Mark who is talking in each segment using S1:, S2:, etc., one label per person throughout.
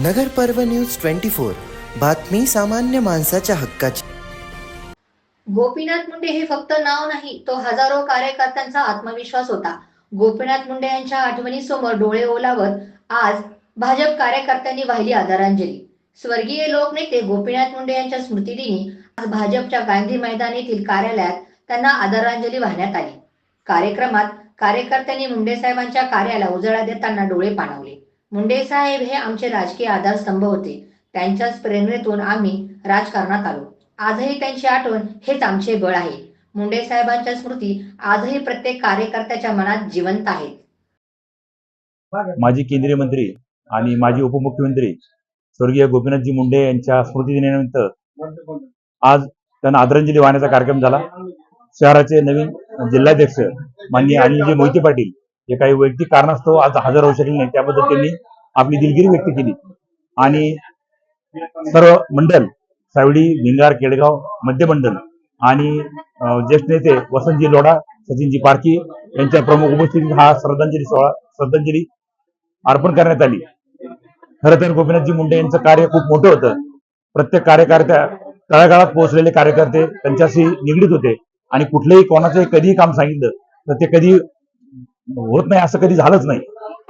S1: नगर पर्व news twenty four. बातमी सामान्य माणसाच्या हक्काची.
S2: गोपीनाथ मुंडे हे फक्त नाव नाही तो हजारो कार्यकर्त्यांचा आत्मविश्वास होता. गोपीनाथ मुंडे यांच्या आठवणीसमोर डोळे ओलावत आज भाजप कार्यकर्त्यांनी वाहिली आदरांजली. स्वर्गीय लोकनेते गोपीनाथ मुंडे यांच्या स्मृतिदिनी आज भाजपच्या गांधी मैदान येथील कार्यालयात त्यांना आदरांजली वाहण्यात आली. कार्यक्रमात कार्यकर्त्यांनी मुंडे साहेबांच्या कार्याला उजळा देताना डोळे पाणवले. मुंडे साहेब हे आमचे राजकीय आधारस्तंभ होते. त्यांच्याच प्रेरणेतून आम्ही राजकारणात आलो. आजही त्यांची आठवण हेच आमचे बळ आहे. मुंडे साहेबांच्या स्मृती आजही प्रत्येक कार्यकर्त्याच्या मनात जिवंत आहेत.
S3: माजी केंद्रीय मंत्री आणि माजी उपमुख्यमंत्री स्वर्गीय गोपीनाथजी मुंडे यांच्या स्मृतिदिनानिमित्त आज त्यांना आदरांजली वाहण्याचा कार्यक्रम झाला. शहराचे नवीन जिल्हाध्यक्ष माननीय अनिलजी मोहिते पाटील जे काही वैयक्तिक कारणास्तव आज हजर होऊ शकले नाही त्याबद्दल त्यांनी आपली दिलगिरी व्यक्त केली. आणि सर्व मंडल सावडी भिंगार केडगाव मध्य मंडल आणि ज्येष्ठ नेते वसंतजी लोढा सचिनजी पारखी यांच्या प्रमुख उपस्थितीत हा श्रद्धांजली सोहळा श्रद्धांजली अर्पण करण्यात आली. खरं तर गोपीनाथजी मुंडे यांचं कार्य खूप मोठं होतं. प्रत्येक कार्यकर्त्या तळागाळात पोहोचलेले कार्यकर्ते त्यांच्याशी निगडीत होते आणि कुठलेही कोणाचंही कधीही काम सांगितलं तर ते कधी होत नाही असं कधी झालंच नाही.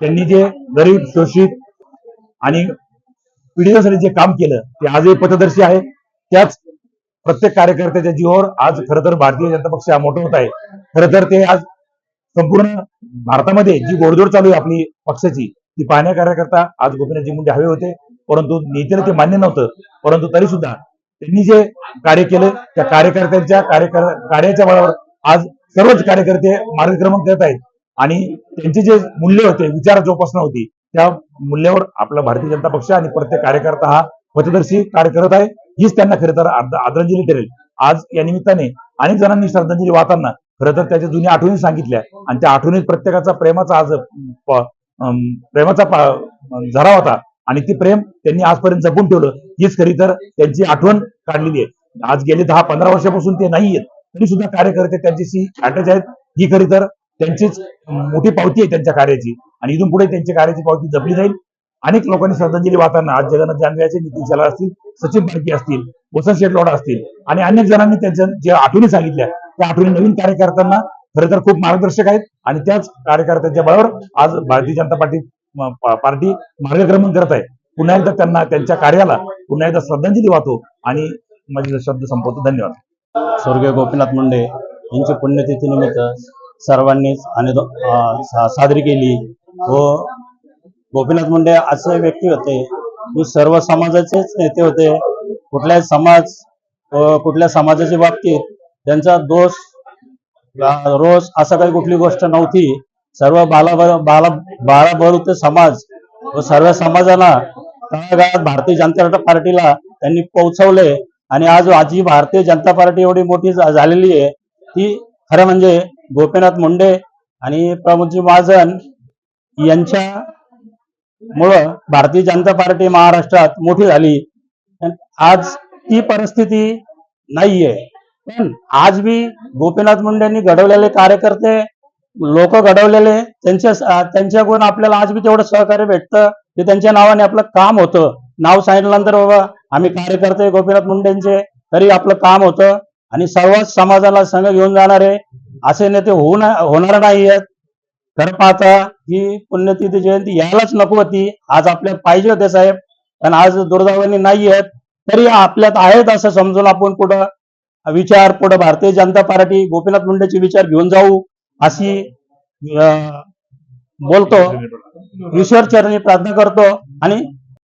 S3: त्यांनी जे गरीब शोषित आणि पिढीसाठी जे काम केलं ते आजही पथदर्शी आहे. त्याच प्रत्येक कार्यकर्त्याच्या जीवावर आज खरं तर भारतीय जनता पक्ष हा मोठं होत आहे. खरं तर ते आज संपूर्ण भारतामध्ये जी गोडजोड चालू आहे आपली पक्षाची ती पाहण्या कार्यकर्ता आज गोपीनाथजी मुंडे हवे होते. परंतु नेत्याला ते मान्य नव्हतं. परंतु तरी सुद्धा त्यांनी जे कार्य केलं त्या कार्यकर्त्यांच्या कार्यकर कार्याच्या बळावर आज सर्वच कार्यकर्ते मार्गक्रमण करत आहेत. आणि त्यांचे जे मूल्य होते विचार जोपासना होती त्या मूल्यावर आपला भारतीय जनता पक्ष आणि प्रत्येक कार्यकर्ता हा पथदर्शी कार्य करत आहे. हीच त्यांना खरं तर आदरांजली ठरेल आज या निमित्ताने अनेक जणांनी श्रद्धांजली वाहताना खरं तर त्याच्या जुन्या आठवणी सांगितल्या आणि त्या आठवणीत प्रत्येकाचा प्रेमाचा आज प्रेमाचा झरा होता आणि ती प्रेम त्यांनी आजपर्यंत जपून ठेवलं. हीच खरी तर त्यांची आठवण काढलेली आहे. आज गेले दहा पंधरा वर्षापासून ते नाही आहेत तरी सुद्धा कार्यकर्ते त्यांच्याशी अटॅच आहेत. ही खरी तर त्यांचीच मोठी पावती आहे त्यांच्या कार्याची. आणि इथून पुढे त्यांच्या कार्याची पावती जपली जाईल. अनेक लोकांनी श्रद्धांजली वाहताना आज जगन्नाथ जानव्याचे नितीन शाला असतील सचिन पार्टी असतील वसंत शेठ असतील आणि अनेक जणांनी त्यांच्या ज्या आठवणी सांगितल्या त्या आठवणी नवीन कार्यकर्त्यांना खरं तर खूप मार्गदर्शक आहेत. आणि त्याच कार्यकर्त्यांच्या बळावर आज भारतीय जनता पार्टी पार्टी मार्गक्रमण करत आहे. पुन्हा एकदा त्यांना त्यांच्या कार्याला पुन्हा एकदा श्रद्धांजली वाहतो. आणि माझे शब्द संपवतो. धन्यवाद.
S4: स्वर्गीय गोपीनाथ मुंडे यांच्या पुण्यतिथीनिमित्त सर्वांनीच आणि साजरी केली. व गोपीनाथ मुंडे असे व्यक्ती होते. की सर्व समाजाचेच नेते होते. कुठल्याही समाज व कुठल्या समाजाच्या बाबतीत त्यांचा दोष रोज रोष असं काही कुठली गोष्ट नव्हती. सर्व बाला बाला बाळाबरुत समाज व सर्व समाजाला तळागाळात भारतीय जनता पार्टीला त्यांनी पोहोचवले. आणि आज आजी भारतीय जनता पार्टी एवढी मोठी झालेली आहे. ती खरं म्हणजे गोपीनाथ मुंडे आणि प्रमोदजी महाजन यांच्या मुळं भारतीय जनता पार्टी महाराष्ट्रात मोठी झाली. आज ती परिस्थिती नाहीये. पण आज बी गोपीनाथ मुंडेंनी घडवलेले कार्यकर्ते लोक घडवलेले त्यांच्या त्यांच्याकडून आपल्याला आज बी तेवढं सहकार्य भेटतं की त्यांच्या नावाने आपलं काम होतं. नाव सांगितल्यानंतर बाबा आम्ही कार्यकर्ते गोपीनाथ मुंडेंचे तरी आपलं काम होतं. आणि सर्वच समाजाला संघ घेऊन जाणारे असे नेते होऊ ना होणार नाही आहेत खरं पाहता ही पुण्यतिथी जयंती यायलाच नको होती. आज आपल्याला पाहिजे होते साहेब. पण आज दुर्दैवाने नाही आहेत तरी आपल्यात आहेत असं समजून आपण पुढं विचार पुढे भारतीय जनता पार्टी गोपीनाथ मुंडेचे विचार घेऊन जाऊ अशी बोलतो. ईश्वर चरणी प्रार्थना करतो. आणि